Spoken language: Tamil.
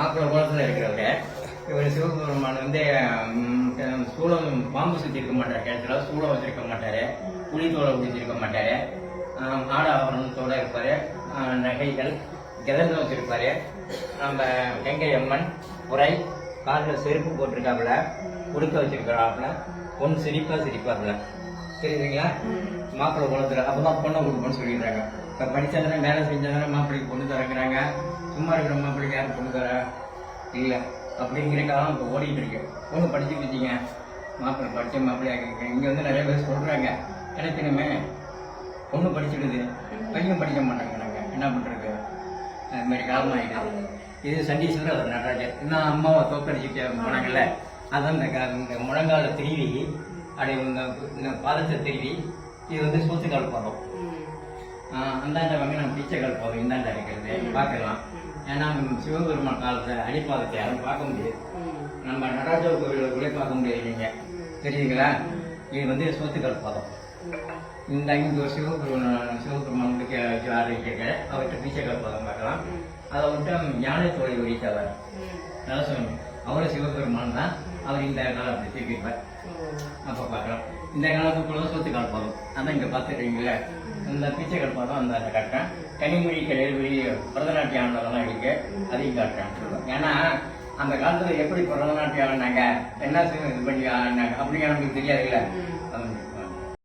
மாப்பிள்ளை குளத்துல இருக்கிறவரு இவர் சிவபெருமான் வந்து சூளம் பாம்பு சுத்தி இருக்க மாட்டாரு. கிணத்துல சூளம் வச்சிருக்க மாட்டாரு. புளித்தோலை குடிச்சிருக்க மாட்டாரு. ஆட ஆபரணத்தோட இருப்பாரு. நகைகள் கிதர்ந்து வச்சிருப்பாரு. நம்ம கங்கை அம்மன் உரை காலில் செருப்பு போட்டிருக்காப்புல உடுக்க வச்சிருக்கிறாப்புல பொண்ணு சிரிப்பா சிரிப்பாப்புல. தெரியுதுங்களா மாப்பிள்ளை குளத்துல அப்பதான் பொண்ணை கொடுப்போம்னு சொல்லிடுறாங்க. இப்ப படிச்சாதானே வேலை செஞ்சாதானே மாப்பிள்ளைக்கு பொண்ணு தரக்குறாங்க சும்மா இருக்கிற மாப்பிள்ளைக்கு யாரும் பொண்ணு தர இல்ல. அப்படிங்கிற காலம் இப்போ ஓடிட்டு இருக்கு. பொண்ணு படிச்சுட்டு இருக்கீங்க. மாப்பிள்ளை படித்த மாப்பிள்ளையாக இருக்கு இங்கே வந்து நிறைய பேர் சொல்கிறாங்க கிடைக்கணுமே. பொண்ணு படிச்சுடுது. பையன் படிக்க மாட்டாங்கிறாங்க. என்ன பண்ணுறது அது மாதிரி காலம் இது சண்டீஸ்வரர் அவர் நடராஜர். நான் அம்மாவை தோக்கடிச்சுட்டு போனாங்கல்ல. அதான் இந்த க- முழங்கால திருவி அப்படி இந்த பாதத்தை திருவி இது வந்து சோத்துக்கால் பாதம் அந்தாண்ட வாங்க நான் பிச்சைக்கால் பாதம் இந்தாண்ட இருக்கிறது. பார்க்கலாம். ஏன்னா சிவபெருமான் காலத்தை அடிப்பாதத்தை யாரும் பார்க்க முடியாது. நம்ம நடராஜ கோவிலுக்குள்ளே பார்க்க முடியாது நீங்க. தெரியுங்களா? இது வந்து சோத்துக்கால் பாதம். இந்த இங்க ஒரு சிவபெருமான் சிவபெருமானுக்கு ஆரம்பிக்க அவர்கிட்ட பிச்சைக்கால் பாதம் பார்க்கலாம். அதை விட்டு ஞான தோழி ஒழித்தவர் நல்லா சொல்லுங்க அவரும் சிவபெருமான் தான். அவர் இந்த காலம் அப்படி தூக்கிப்பார் அப்போ பார்க்கலாம். இந்த காலத்துக்குள்ள சொத்து கால் அதான் இங்க பாத்துருக்கீங்களா இந்த பிச்சை கால் அந்த அதை காட்டுறேன். கனிமொழி கலைவழி பரதநாட்டிய ஆண்டவரெல்லாம் இருக்கு. அதையும் காட்டுறேன். ஏன்னா அந்த காலத்துல எப்படி பரதநாட்டியம் ஆடினாங்க என்ன செய்யணும் இது பண்ணி ஆடினாங்க அப்படிங்கிற நமக்கு தெரியாதுல்ல.